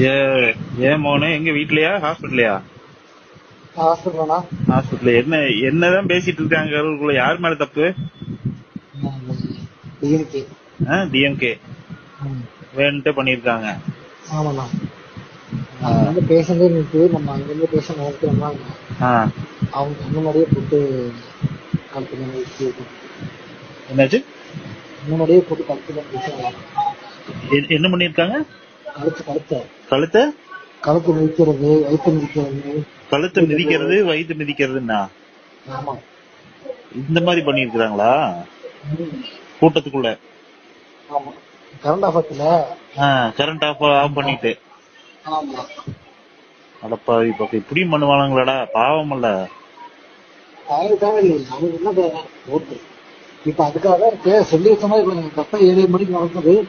ஏ ஏன் மோனே எங்க வீட்லயா? ஹாஸ்பிட்டலையா ஹாஸ்பிட்டலா ஹாஸ்பிட்டல் என்ன என்னதான் பேசிட்டு இருக்காங்க யார் மேல தப்பு? டிஎம்கே டிஎம்கே வேணுட்டே பண்ணிருக்காங்க ஆமாண்ணா. வந்து பேஷண்டே நிற்கு நம்ம அங்கிருந்து பேஷண்ட் ஆ, அவங்க முன்னாடியே போட்டு கழுத்து என்னாச்சு? முன்னாடியே போட்டு கழுத்து என்ன பண்ணிருக்காங்க கழுத்து கழுத்த. கழுத்தை? கழுத்து மிதிக்கிறது வயிற்று மிதிக்கிறது கழுத்தை மிதிக்கிறது வயிற்று மிதிக்கிறதுன்னா? ஆமா. இந்த மாதிரி பண்ணிருக்காங்களா ம். கூட்டத்துக்குள்ள? ஆமா. கரண்ட் ஆஃபத்துல கரண்ட் ஆஃப் ஆஃப் பண்ணிட்டு. ஆமா. அடப்பா இப்ப இப்படியும் பண்ணுவானுங்களாடா பாவம் இல்ல. இப்ப அதுக்காக இருக்கு சொல்லி வச்ச மாதிரி ஏழு மணிக்கு நடந்தது.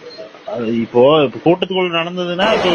இப்போ கூட்டத்துக்குள்ள நடந்ததுன்னா இப்போ